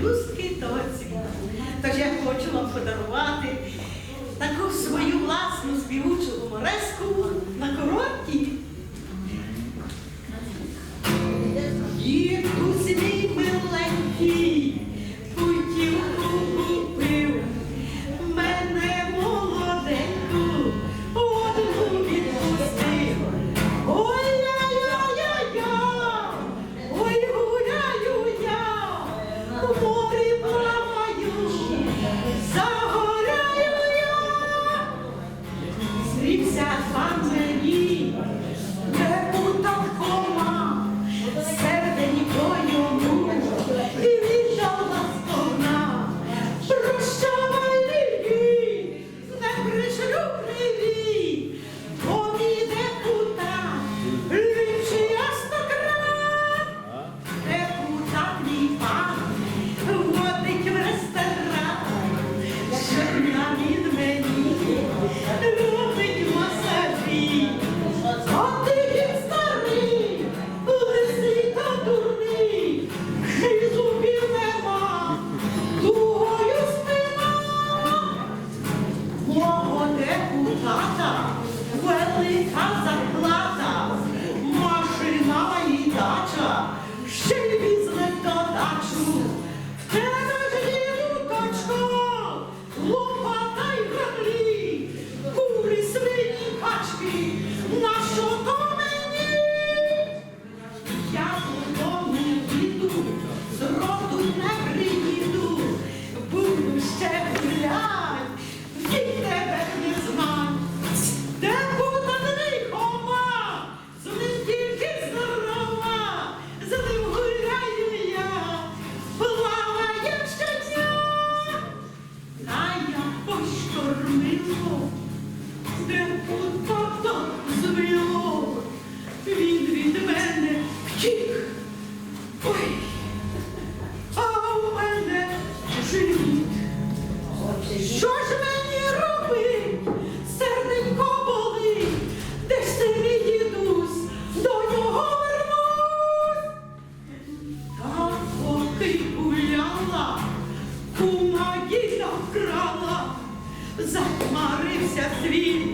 пелюстки та. Тож я хочу вам подарувати таку свою власну співучу гумореску на короткій. find Що ж мені робить? Серденько болить, де ж це дідусь? До нього вернусь. Та ти гуляла, кума діда вкрала, затмарився світ.